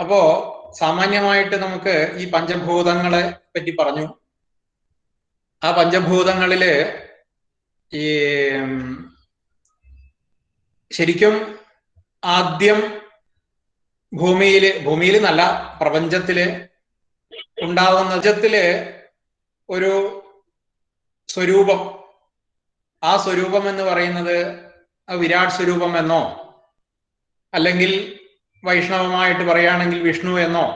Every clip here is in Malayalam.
അപ്പോ സാമാന്യമായിട്ട് നമുക്ക് ഈ പഞ്ചഭൂതങ്ങളെ പറ്റി പറഞ്ഞു. ആ പഞ്ചഭൂതങ്ങളിൽ ഈ ശരിക്കും ആദ്യം ഭൂമിയിൽ ഭൂമിയിൽ നല്ല പ്രപഞ്ചത്തിൽ ഉണ്ടാവുന്ന നജത്തിൽ ഒരു സ്വരൂപം. ആ സ്വരൂപം എന്ന് പറയുന്നത് വിരാട് സ്വരൂപം എന്നോ അല്ലെങ്കിൽ വൈഷ്ണവമായിട്ട് പറയുകയാണെങ്കിൽ വിഷ്ണു എന്നോ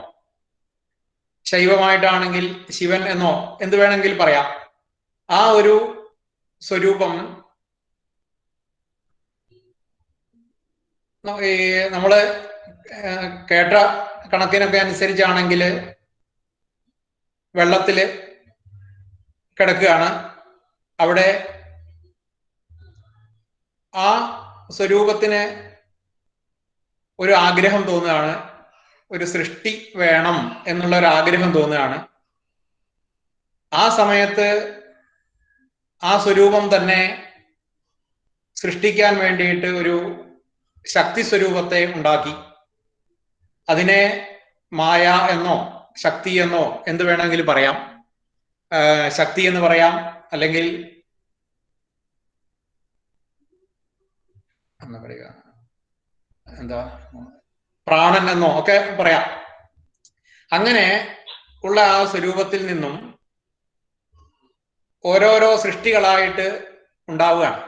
ശൈവമായിട്ടാണെങ്കിൽ ശിവൻ എന്നോ എന്ത് വേണമെങ്കിൽ പറയാം. ആ ഒരു സ്വരൂപം നമ്മൾ കേട്ട കണക്കിനൊക്കെ അനുസരിച്ചാണെങ്കിൽ വെള്ളത്തിൽ കിടക്കുകയാണ്. അവിടെ ആ സ്വരൂപത്തിന് ഒരു ആഗ്രഹം തോന്നുകയാണ്. ഒരു സൃഷ്ടി വേണം എന്നുള്ള ഒരു ആഗ്രഹം തോന്നുകയാണ്. ആ സമയത്ത് ആ സ്വരൂപം തന്നെ സൃഷ്ടിക്കാൻ വേണ്ടിയിട്ട് ഒരു ശക്തി സ്വരൂപത്തെ ഉണ്ടാക്കി. അതിനെ മായ എന്നോ ശക്തി എന്നോ എന്ത് വേണമെങ്കിലും പറയാം. ശക്തി എന്ന് പറയാം. അല്ലെങ്കിൽ എന്താ പറയുക? എന്താ പ്രാണൻ എന്നോ ഒക്കെ പറയാം. അങ്ങനെ ഉള്ള ആ സ്വരൂപത്തിൽ നിന്നും ഓരോരോ സൃഷ്ടികളായിട്ട് ഉണ്ടാവുകയാണ്.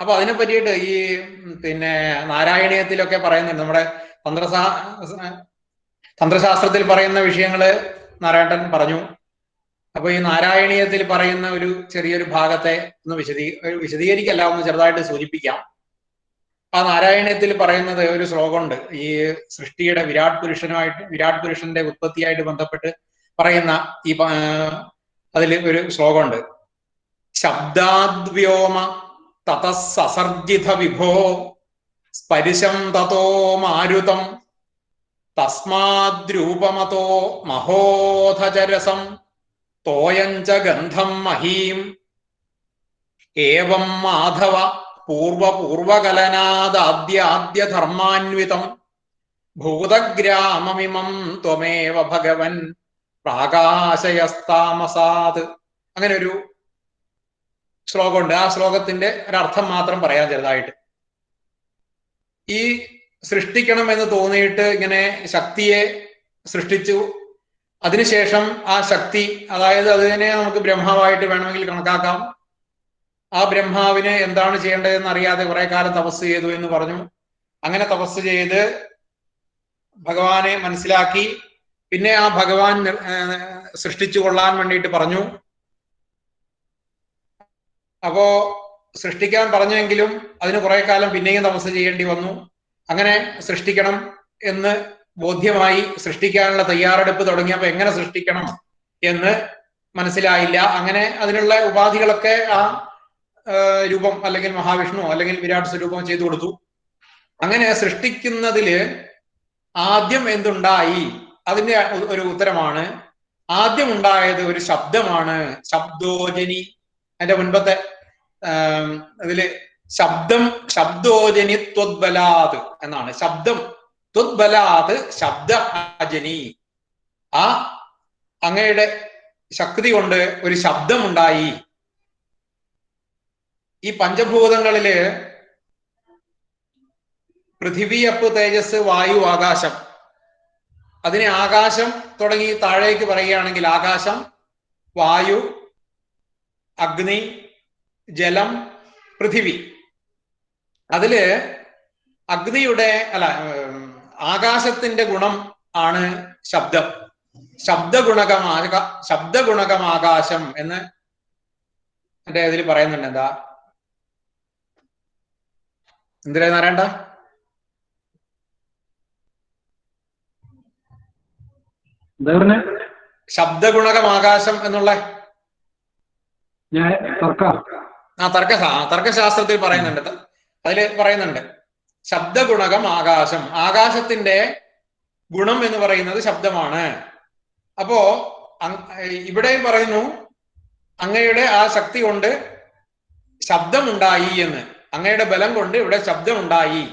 അപ്പൊ അതിനെ പറ്റിയിട്ട് ഈ പിന്നെ നാരായണീയത്തിലൊക്കെ പറയുന്നുണ്ട്. നമ്മുടെ തന്ത്രസാ തന്ത്രശാസ്ത്രത്തിൽ പറയുന്ന വിഷയങ്ങൾ നാരായണൻ പറഞ്ഞു. അപ്പൊ ഈ നാരായണീയത്തിൽ പറയുന്ന ഒരു ചെറിയൊരു ഭാഗത്തെ ഒന്ന് വിശദീ വിശദീകരിക്കല്ല ഒന്ന് ചെറുതായിട്ട് സൂചിപ്പിക്കാം. ആ നാരായണീയത്തിൽ പറയുന്നത് ഒരു ശ്ലോകമുണ്ട്. ഈ സൃഷ്ടിയുടെ വിരാട് പുരുഷനുമായിട്ട് വിരാട് പുരുഷന്റെ ഉത്പത്തിയായിട്ട് ബന്ധപ്പെട്ട് പറയുന്ന ഈ അതിൽ ഒരു ശ്ലോകമുണ്ട്. ശബ്ദാദ്വ്യോമ തതസസർജിത വിഭോ സ്പരിശം തതോ മാരുതം തസ്മാദ്രൂപമതോ മഹോധചരസം തോയഞ്ചഗന്ധം ഗന്ധം മഹീം. ഏവം മാധവ പൂർവപൂർവകലനാദാദ്യാദ്യ ധർമാന്വിതം ഭൂതഗ്രാമമിമം ത്വമേവ ഭഗവൻ പ്രാകാശയസ്താമസാത്. അങ്ങനെ ഒരു ശ്ലോകമുണ്ട്. ആ ശ്ലോകത്തിന്റെ ഒരർത്ഥം മാത്രം പറയാൻ ചെറുതായിട്ട്. ഈ സൃഷ്ടിക്കണം എന്ന് തോന്നിയിട്ട് ഇങ്ങനെ ശക്തിയെ സൃഷ്ടിച്ചു. അതിനുശേഷം ആ ശക്തി അതായത് അതിനെ നമുക്ക് ബ്രഹ്മാവായിട്ട് വേണമെങ്കിൽ കണക്കാക്കാം. ആ ബ്രഹ്മാവിന് എന്താണ് ചെയ്യേണ്ടതെന്ന് അറിയാതെ കുറെ കാലം തപസ് ചെയ്തു എന്ന് പറഞ്ഞു. അങ്ങനെ തപസ് ചെയ്ത് ഭഗവാനെ മനസ്സിലാക്കി. പിന്നെ ആ ഭഗവാൻ സൃഷ്ടിച്ചു കൊള്ളാൻ വേണ്ടിയിട്ട് പറഞ്ഞു. അപ്പോ സൃഷ്ടിക്കാൻ പറഞ്ഞെങ്കിലും അതിന് കുറെ കാലം പിന്നെയും തപസ് ചെയ്യേണ്ടി വന്നു. അങ്ങനെ സൃഷ്ടിക്കണം എന്ന് ബോധ്യമായി സൃഷ്ടിക്കാനുള്ള തയ്യാറെടുപ്പ് തുടങ്ങിയപ്പോൾ എങ്ങനെ സൃഷ്ടിക്കണം എന്ന് മനസ്സിലായില്ല. അങ്ങനെ അതിനുള്ള ഉപാധികളൊക്കെ ആ, രൂപം അല്ലെങ്കിൽ മഹാവിഷ്ണു അല്ലെങ്കിൽ വിരാട് സ്വരൂപം ചെയ്തു കൊടുത്തു. അങ്ങനെ സൃഷ്ടിക്കുന്നതിൽ ആദ്യം എന്തുണ്ടായി? അതിന്റെ ഒരു ഉത്തരമാണ് ആദ്യം ഉണ്ടായത് ഒരു ശബ്ദമാണ്. ശബ്ദോജനി. അതിന്റെ മുൻപത്തെ അതിൽ ശബ്ദം ശബ്ദോജനി ത്വദ്ബലാത് എന്നാണ്. ശബ്ദം ത്വദ്ബലാത് ശബ്ദ അജനി ആ അങ്ങയുടെ ശക്തി കൊണ്ട് ഒരു ശബ്ദമുണ്ടായി. ഈ പഞ്ചഭൂതങ്ങളിൽ പൃഥിവി അപ്പ് തേജസ് വായു ആകാശം. അതിനെ ആകാശം തുടങ്ങി താഴേക്ക് പറയുകയാണെങ്കിൽ ആകാശം വായു അഗ്നി ജലം പൃഥിവി. അതിൽ അഗ്നിയുടെ അല്ല ആകാശത്തിന്റെ ഗുണം ആണ് ശബ്ദം. ശബ്ദഗുണകമാക ശബ്ദഗുണകം ആകാശം എന്ന് എന്റെ ഇതിൽ പറയുന്നുണ്ട് എന്താ? എന്തിനാ നാരായണ? എന്താ പറഞ്ഞ? ശബ്ദഗുണകം ആകാശം എന്നുള്ള ആ തർക്ക തർക്കശാസ്ത്രത്തിൽ പറയുന്നുണ്ട് അതിൽ പറയുന്നുണ്ട്. ശബ്ദഗുണകം ആകാശം ആകാശത്തിന്റെ ഗുണം എന്ന് പറയുന്നത് ശബ്ദമാണ്. അപ്പോ ഇവിടെയും പറയുന്നു അങ്ങയുടെ ആ ശക്തി കൊണ്ട് ശബ്ദമുണ്ടായി എന്ന്. അങ്ങയുടെ ബലം കൊണ്ട് ഇവിടെ ശബ്ദമുണ്ടായി.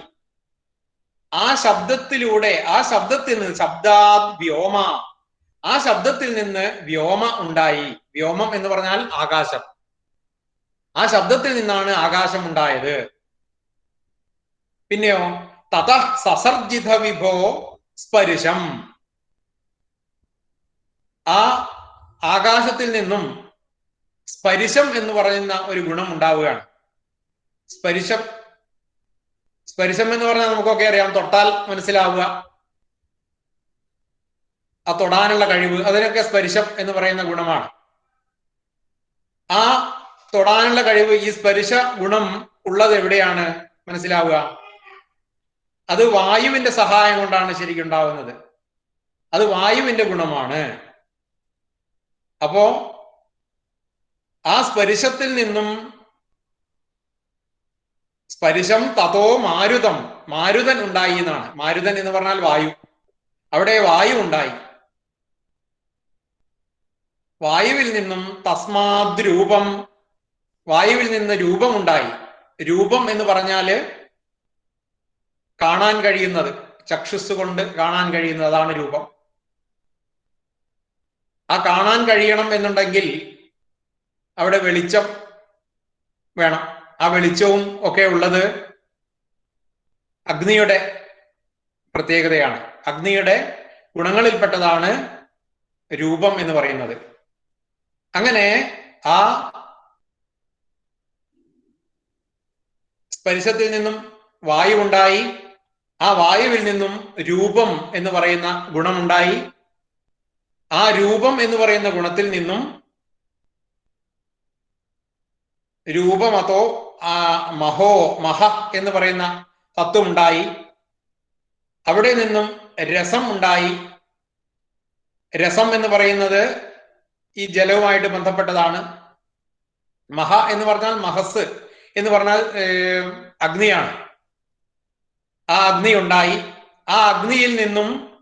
ആ ശബ്ദത്തിലൂടെ ആ ശബ്ദത്തിൽ നിന്ന് ശബ്ദാ വ്യോമ ആ ശബ്ദത്തിൽ നിന്ന് വ്യോമ ഉണ്ടായി. വ്യോമം എന്ന് പറഞ്ഞാൽ ആകാശം. ആ ശബ്ദത്തിൽ നിന്നാണ് ആകാശം ഉണ്ടായത്. പിന്നെയോ തത സസർജിത വിഭോ സ്പരിശം. ആ ആകാശത്തിൽ നിന്നും സ്പരിശം എന്ന് പറയുന്ന ഒരു ഗുണം ഉണ്ടാവുകയാണ്. സ്പരിശം സ്പരിശം എന്ന് പറഞ്ഞാൽ നമുക്കൊക്കെ അറിയാം തൊട്ടാൽ മനസ്സിലാവുക. ആ തൊടാനുള്ള കഴിവ് അതിനൊക്കെ സ്പരിശം എന്ന് പറയുന്ന ഗുണമാണ്. ആ തൊടാനുള്ള കഴിവ് ഈ സ്പരിശ ഗുണം ഉള്ളത് എവിടെയാണ്? മനസ്സിലാവുക. അത് വായുവിന്റെ സഹായം കൊണ്ടാണ് ശരിക്കും ഉണ്ടാവുന്നത്. അത് വായുവിന്റെ ഗുണമാണ്. അപ്പോ ആ സ്പരിശത്തിൽ നിന്നും സ്പരിശം തതോ മാരുതം. മാരുതൻ ഉണ്ടായി എന്നാണ്. മാരുതൻ എന്ന് പറഞ്ഞാൽ വായു. അവിടെ വായു ഉണ്ടായി. വായുവിൽ നിന്നും തസ്മാത് രൂപം വായുവിൽ നിന്ന് രൂപമുണ്ടായി രൂപം എന്ന് പറഞ്ഞാൽ കാണാൻ കഴിയുന്നത്. ചക്ഷുസ് കൊണ്ട് കാണാൻ കഴിയുന്നത് അതാണ് രൂപം. ആ കാണാൻ കഴിയണം എന്നുണ്ടെങ്കിൽ അവിടെ വെളിച്ചം വേണം. ആ വെളിച്ചവും ഒക്കെ ഉള്ളത് അഗ്നിയുടെ പ്രത്യേകതയാണ്. അഗ്നിയുടെ ഗുണങ്ങളിൽപ്പെട്ടതാണ് രൂപം എന്ന് പറയുന്നത്. അങ്ങനെ ആ സ്പരിശത്തിൽ നിന്നും വായു ഉണ്ടായി ആ വായുവിൽ നിന്നും രൂപം എന്ന് പറയുന്ന ഗുണമുണ്ടായി. ആ രൂപം എന്ന് പറയുന്ന ഗുണത്തിൽ നിന്നും രൂപമതോ ആ മഹോ മഹ എന്ന് പറയുന്ന തത്വം ഉണ്ടായി അവിടെ നിന്നും രസം ഉണ്ടായി. രസം എന്ന് പറയുന്നത് ഈ ജലവുമായിട്ട് ബന്ധപ്പെട്ടതാണ്. മഹ എന്ന് പറഞ്ഞാൽ മഹസ് എന്ന് പറഞ്ഞാൽ അഗ്നിയാണ്. ആ അഗ്നി ഉണ്ടായി. ആ അഗ്നിയിൽ നിന്നും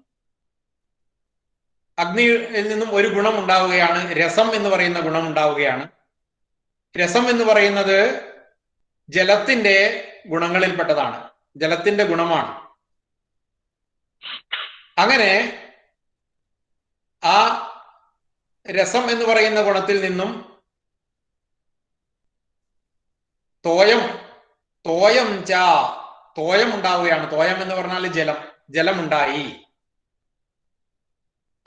അഗ്നിയിൽ നിന്നും ഒരു ഗുണം ഉണ്ടാവുകയാണ്. രസം എന്ന് പറയുന്ന ഗുണം ഉണ്ടാവുകയാണ്. രസം എന്ന് പറയുന്നത് ജലത്തിന്റെ ഗുണങ്ങളിൽപ്പെട്ടതാണ്. ജലത്തിന്റെ ഗുണമാണ്. അങ്ങനെ ആ രസം എന്ന് പറയുന്ന ഗുണത്തിൽ നിന്നും തോയം തോയം ചാ തോയം ഉണ്ടാവുകയാണ്. തോയം എന്ന് പറഞ്ഞാൽ ജലം ജലമുണ്ടായി.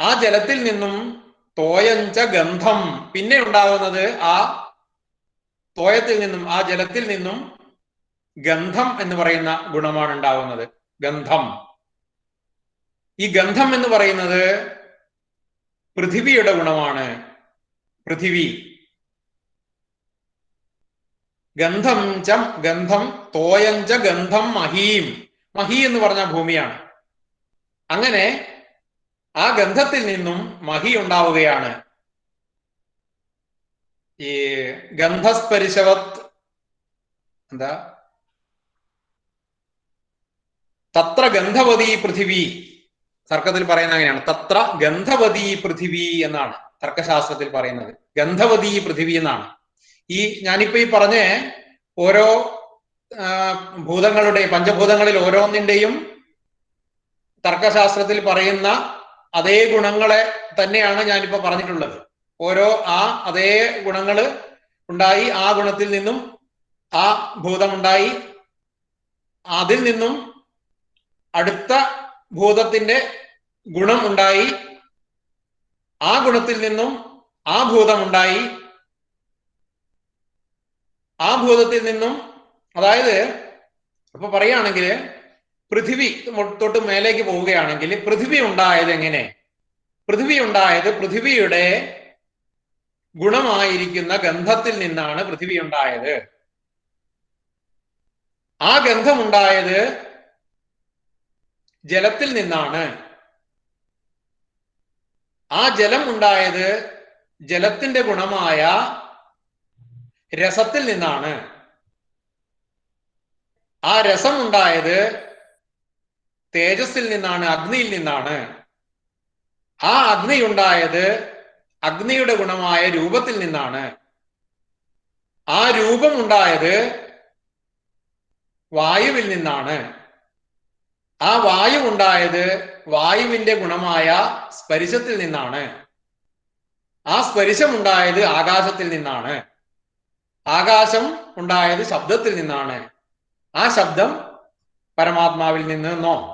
ആ ജലത്തിൽ നിന്നും തോയഞ്ച ഗന്ധം. പിന്നെ ഉണ്ടാകുന്നത് ആ തോയത്തിൽ നിന്നും ആ ജലത്തിൽ നിന്നും ഗന്ധം എന്ന് പറയുന്ന ഗുണമാണ് ഉണ്ടാവുന്നത്. ഗന്ധം. ഈ ഗന്ധം എന്ന് പറയുന്നത് പൃഥിവിയുടെ ഗുണമാണ്. പൃഥിവി. ഗന്ധം ച ഗന്ധം തോയഞ്ച ഗന്ധം മഹീം. മഹി എന്ന് പറഞ്ഞ ഭൂമിയാണ്. അങ്ങനെ ആ ഗന്ധത്തിൽ നിന്നും മഹി ഉണ്ടാവുകയാണ്. ഈ ഗന്ധസ്പരിശവത് എന്താ? തത്ര ഗന്ധവതി പൃഥിവി. തർക്കത്തിൽ പറയുന്ന അങ്ങനെയാണ്. തത്ര ഗന്ധവതി പൃഥിവി എന്നാണ് തർക്കശാസ്ത്രത്തിൽ പറയുന്നത്. ഗന്ധവതി പൃഥിവി എന്നാണ്. ഈ ഞാനിപ്പോ ഈ പറഞ്ഞ ഓരോ ഭൂതങ്ങളുടെ പഞ്ചഭൂതങ്ങളിൽ ഓരോന്നിന്റെയും തർക്കശാസ്ത്രത്തിൽ പറയുന്ന അതേ ഗുണങ്ങളെ തന്നെയാണ് ഞാനിപ്പോ പറഞ്ഞിട്ടുള്ളത്. ഓരോ ആ അതേ ഗുണങ്ങൾ ഉണ്ടായി ആ ഗുണത്തിൽ നിന്നും ആ ഭൂതമുണ്ടായി. അതിൽ നിന്നും അടുത്ത ഭൂതത്തിന്റെ ഗുണം ഉണ്ടായി. ആ ഗുണത്തിൽ നിന്നും ആ ഭൂതമുണ്ടായി. ആ ഭൂതത്തിൽ നിന്നും അതായത് ഇപ്പൊ പറയുകയാണെങ്കിൽ പൃഥിവി തൊട്ട് മേലേക്ക് പോവുകയാണെങ്കിൽ പൃഥിവി ഉണ്ടായത് എങ്ങനെ? പൃഥിവി ഉണ്ടായത് പൃഥിവിയുടെ ഗുണമായിരിക്കുന്ന ഗന്ധത്തിൽ നിന്നാണ് പൃഥിവി ഉണ്ടായത് ആ ഗന്ധമുണ്ടായത് ജലത്തിൽ നിന്നാണ്. ആ ജലം ഉണ്ടായത് ജലത്തിന്റെ ഗുണമായ രസത്തിൽ നിന്നാണ്. ആ രസം ഉണ്ടായത് തേജസ്സിൽ നിന്നാണ് അഗ്നിയിൽ നിന്നാണ്. ആ അഗ്നി ഉണ്ടായത് അഗ്നിയുടെ ഗുണമായ രൂപത്തിൽ നിന്നാണ് ആ രൂപം ഉണ്ടായത് വായുവിൽ നിന്നാണ്. ആ വായു ഉണ്ടായത് വായുവിന്റെ ഗുണമായ സ്പരിശത്തിൽ നിന്നാണ്. ആ സ്പരിശം ഉണ്ടായത് ആകാശത്തിൽ നിന്നാണ്. ആകാശം ഉണ്ടായത് ശബ്ദത്തിൽ നിന്നാണ്. ആ ശബ്ദം പരമാത്മാവിൽ നിന്നോ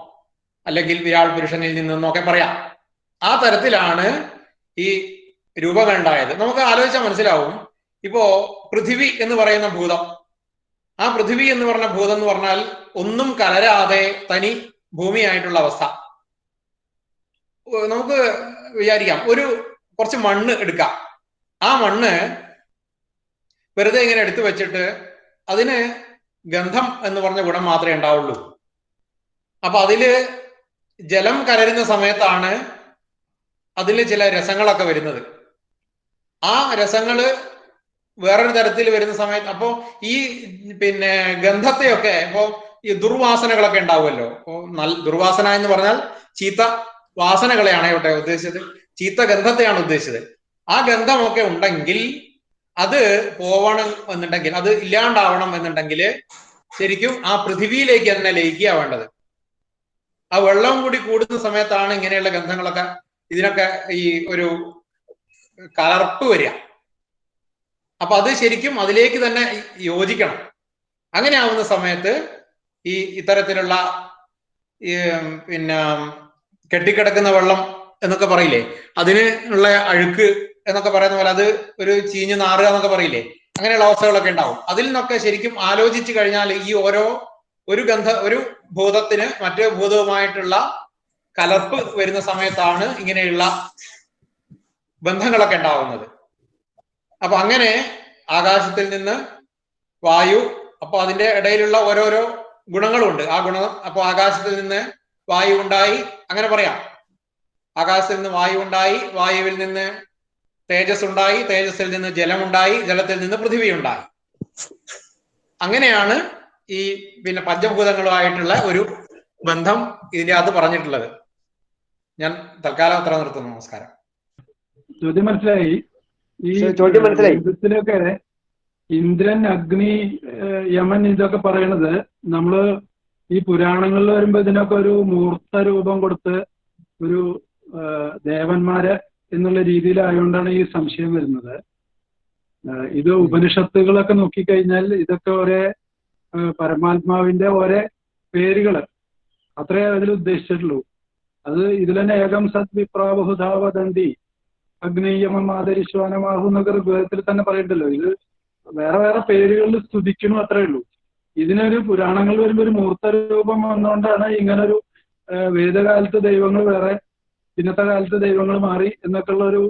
അല്ലെങ്കിൽ വിരാൾ പുരുഷനിൽ നിന്നോ ഒക്കെ പറയാം. ആ തരത്തിലാണ് ഈ രൂപങ്ങൾ ഉണ്ടായത് നമുക്ക് ആലോചിച്ചാൽ മനസ്സിലാവും. ഇപ്പോ പൃഥിവി എന്ന് പറയുന്ന ഭൂതം. ആ പൃഥിവി എന്ന് പറഞ്ഞ ഭൂതം എന്ന് പറഞ്ഞാൽ ഒന്നും കലരാതെ തനി ഭൂമിയായിട്ടുള്ള അവസ്ഥ. നമുക്ക് വിചാരിക്കാം. ഒരു കുറച്ച് മണ്ണ് എടുക്കാം. ആ മണ്ണ് വെറുതെ ഇങ്ങനെ എടുത്തു വെച്ചിട്ട് അതിന് ഗന്ധം എന്ന് പറഞ്ഞ ഗുണം മാത്രമേ ഉണ്ടാവുള്ളൂ. അപ്പൊ അതിൽ ജലം കലരുന്ന സമയത്താണ് അതിൽ ചില രസങ്ങളൊക്കെ വരുന്നത്. ആ രസങ്ങൾ വേറൊരു തരത്തിൽ വരുന്ന സമയത്ത് അപ്പോ ഈ പിന്നെ ഗന്ധത്തെയൊക്കെ ഇപ്പോ ഈ ദുർവാസനകളൊക്കെ ഉണ്ടാവുമല്ലോ. അപ്പോ നല്ല ദുർവാസന എന്ന് പറഞ്ഞാൽ ചീത്ത വാസനകളെയാണ് ഇവിടെ ഉദ്ദേശിച്ചത്. ചീത്ത ഗന്ധത്തെയാണ് ഉദ്ദേശിച്ചത്. ആ ഗന്ധമൊക്കെ ഉണ്ടെങ്കിൽ അത് പോവണം എന്നുണ്ടെങ്കിൽ അത് ഇല്ലാണ്ടാവണം എന്നുണ്ടെങ്കിൽ ശരിക്കും ആ പൃഥിവിയിലേക്ക് തന്നെ ലയിക്കുക വേണ്ടത്. ആ വെള്ളം കൂടി കൂടുന്ന സമയത്താണ് ഇങ്ങനെയുള്ള ഗന്ധങ്ങളൊക്കെ ഇതിനൊക്കെ ഈ ഒരു കലർപ്പ് വരിക. അപ്പൊ അത് ശരിക്കും അതിലേക്ക് തന്നെ യോജിക്കണം. അങ്ങനെ ആവുന്ന സമയത്ത് ഈ ഇത്തരത്തിലുള്ള പിന്നെ കെട്ടിക്കിടക്കുന്ന വെള്ളം എന്നൊക്കെ പറയില്ലേ? അതിന് ഉള്ള അഴുക്ക് എന്നൊക്കെ പറയുന്ന പോലെ അത് ഒരു ചീഞ്ഞു നാറുക എന്നൊക്കെ പറയില്ലേ? അങ്ങനെയുള്ള അവസ്ഥകളൊക്കെ ഉണ്ടാവും. അതിൽ നിന്നൊക്കെ ശരിക്കും ആലോചിച്ചു കഴിഞ്ഞാൽ ഈ ഓരോ ഒരു ഗന്ധ ഒരു ഭൂതത്തിന് മറ്റേ ഭൂതവുമായിട്ടുള്ള കലർപ്പ് വരുന്ന സമയത്താണ് ഇങ്ങനെയുള്ള ബന്ധങ്ങളൊക്കെ ഉണ്ടാവുന്നത്. അപ്പൊ അങ്ങനെ ആകാശത്തിൽ നിന്ന് വായു അപ്പൊ അതിന്റെ ഇടയിലുള്ള ഓരോരോ ഗുണങ്ങളുണ്ട്. ആ ഗുണം അപ്പൊ ആകാശത്തിൽ നിന്ന് വായു ഉണ്ടായി അങ്ങനെ പറയാം. ആകാശത്തിൽ നിന്ന് വായു ഉണ്ടായി വായുവിൽ നിന്ന് തേജസ് ഉണ്ടായി തേജസ്സിൽ നിന്ന് ജലമുണ്ടായി ജലത്തിൽ നിന്ന് പൃഥിവി ഉണ്ടായി അങ്ങനെയാണ് ഈ പിന്നെ പഞ്ചഭൂതങ്ങളുമായിട്ടുള്ള ഒരു ബന്ധം ഇതിന്റെ അത് പറഞ്ഞിട്ടുള്ളത്. ഞാൻ തൽക്കാലം അത്ര നിർത്തുന്നു. നമസ്കാരം. ചോദ്യം മനസ്സിലായി? ഈ ചോദ്യം മനസ്സിലായി. യുദ്ധത്തിലൊക്കെ ഇന്ദ്രൻ അഗ്നി യമൻ ഇതൊക്കെ പറയണത് നമ്മൾ ഈ പുരാണങ്ങളിൽ വരുമ്പോ ഇതിനൊക്കെ ഒരു മൂർത്ത രൂപം കൊടുത്ത് ഒരു ദേവന്മാര് എന്നുള്ള രീതിയിലായതുകൊണ്ടാണ് ഈ സംശയം വരുന്നത്. ഇത് ഉപനിഷത്തുകളൊക്കെ നോക്കിക്കഴിഞ്ഞാൽ ഇതൊക്കെ ഒരേ പരമാത്മാവിന്റെ ഒരേ പേരുകൾ. അത്രേ അതിൽ ഉദ്ദേശിച്ചിട്ടുള്ളൂ. അത് ഇതിൽ തന്നെ ഏകം സത് വിപ്രാബഹുധാവദന്തി അഗ്നേയമം ആദരിശ്വാനമാഹു എന്നൊക്കെ ഋഗ്വേദത്തിൽ തന്നെ പറയണ്ടല്ലോ. ഇത് വേറെ വേറെ പേരുകളിൽ സ്തുതിക്കുന്നു അത്രേ ഉള്ളൂ. ഇതിനൊരു പുരാണങ്ങൾ വരുമ്പോൾ ഒരു മൂർത്ത രൂപം വന്നുകൊണ്ടാണ് ഇങ്ങനൊരു വേദകാലത്ത് ദൈവങ്ങൾ വേറെ ഇന്നത്തെ കാലത്ത് ദൈവങ്ങൾ മാറി എന്നൊക്കെയുള്ള ഒരു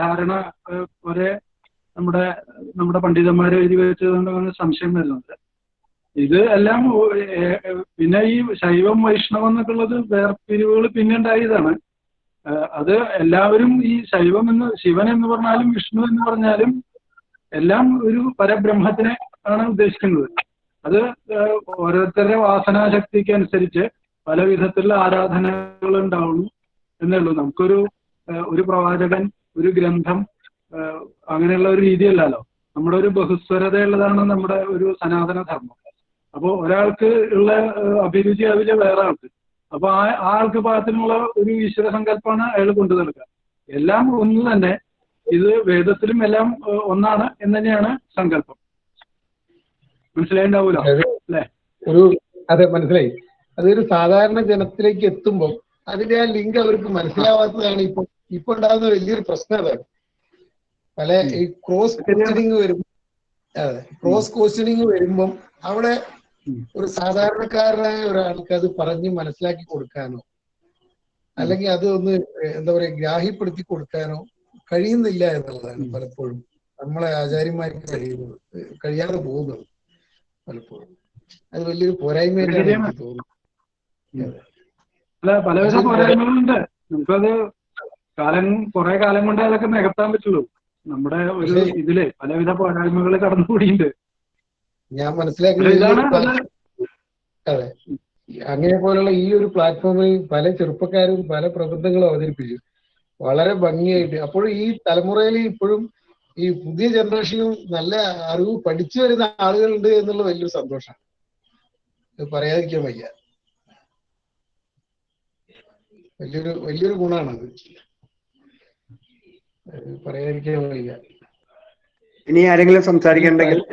ധാരണ വരെ നമ്മുടെ നമ്മുടെ പണ്ഡിതന്മാരെ എഴുതി വെച്ചതുകൊണ്ട് സംശയം വരുന്നുണ്ട്. ഇത് എല്ലാം പിന്നെ ഈ ശൈവം വൈഷ്ണവം എന്നൊക്കെ ഉള്ളത് വേർപിരിവുകൾ പിന്നെ ഉണ്ടായതാണ് അത് എല്ലാവരും ഈ ശൈവം എന്ന് ശിവൻ എന്ന് പറഞ്ഞാലും വിഷ്ണു എന്ന് പറഞ്ഞാലും എല്ലാം ഒരു പരബ്രഹ്മത്തിനെ ആണ് ഉദ്ദേശിക്കുന്നത്. അത് ഓരോരുത്തരുടെ വാസനാശക്തിക്ക് അനുസരിച്ച് പല വിധത്തിലുള്ള ആരാധനകൾ ഉണ്ടാവുന്നു എന്നേ നമുക്കൊരു ഒരു പ്രവാചകൻ ഒരു ഗ്രന്ഥം അങ്ങനെയുള്ള ഒരു രീതിയല്ലല്ലോ. നമ്മുടെ ഒരു ബഹുസ്വരതയുള്ളതാണ് നമ്മുടെ ഒരു സനാതന ധർമ്മം അപ്പോൾ ഒരാൾക്ക് ഉള്ള അഭിരുചി അവർ വേറെ ആൾക്ക്. അപ്പൊ ആ ആൾക്ക് പാകത്തിനുള്ള ഒരു ഈശ്വര സങ്കല്പമാണ് അയാൾ കൊണ്ടു നടക്കുക. എല്ലാം ഒന്ന് തന്നെ. ഇത് വേദത്തിലും എല്ലാം ഒന്നാണ് എന്ന് തന്നെയാണ് സങ്കല്പം. മനസ്സിലായിണ്ടാവൂലോ? അല്ലെ? ഒരു അതെ മനസ്സിലായി. അതൊരു സാധാരണ ജനത്തിലേക്ക് എത്തുമ്പോൾ അതിന്റെ ആ ലിങ്ക് അവർക്ക് മനസ്സിലാവാത്തതാണ് ഇപ്പൊ ഇപ്പൊ ഉണ്ടാകുന്ന വലിയൊരു പ്രശ്നം അതാണ്. പല ഈ ക്രോസ് ക്വസ്റ്റ്യനിങ് വരും അതെ ക്രോസ് ക്വസ്റ്റ്യനിങ് വരുമ്പം അവിടെ. ഒരു സാധാരണക്കാരനായ ഒരാൾക്ക് അത് പറഞ്ഞ് മനസ്സിലാക്കി കൊടുക്കാനോ അല്ലെങ്കിൽ അത് ഒന്ന് എന്താ പറയാ ഗ്രാഹ്യപ്പെടുത്തി കൊടുക്കാനോ കഴിയുന്നില്ല എന്നുള്ളതാണ് പലപ്പോഴും നമ്മളെ ആചാര്യന്മാർക്ക് കഴിയുന്നത് കഴിയാതെ പോകുന്നത് പലപ്പോഴും. അത് വലിയൊരു പോരായ്മയായിട്ടാണ് ശരിയാണ്. എനിക്ക് തോന്നുന്നത്. അല്ല പലവിധ പോരായ്മകളുണ്ട്. നമുക്കത് കാലം കുറെ കാലം കൊണ്ടേ അതൊക്കെ നികത്താൻ പറ്റുള്ളൂ. നമ്മുടെ ഒരു ഇതിൽ പലവിധ പോരായ്മകൾ കടന്നുകൂടിയുണ്ട്. ഞാൻ മനസ്സിലാക്കുന്നത് അത്. അങ്ങനെ പോലുള്ള ഈ ഒരു പ്ലാറ്റ്ഫോമിൽ പല ചെറുപ്പക്കാരും പല പ്രബന്ധങ്ങളും അവതരിപ്പിച്ചു. വളരെ ഭംഗിയായിട്ട്. അപ്പോഴും ഈ തലമുറയിൽ ഇപ്പോഴും ഈ പുതിയ ജനറേഷനും നല്ല അറിവ് പഠിച്ചു വരുന്ന ആളുകളുണ്ട് എന്നുള്ള വലിയൊരു സന്തോഷമാണ് പറയാതിരിക്കാൻ വയ്യ. വലിയൊരു വലിയൊരു ഗുണമാണത്. അത് പറയാതിരിക്കാൻ വയ്യ. ഇനി ആരെങ്കിലും സംസാരിക്കണ്ടെങ്കിൽ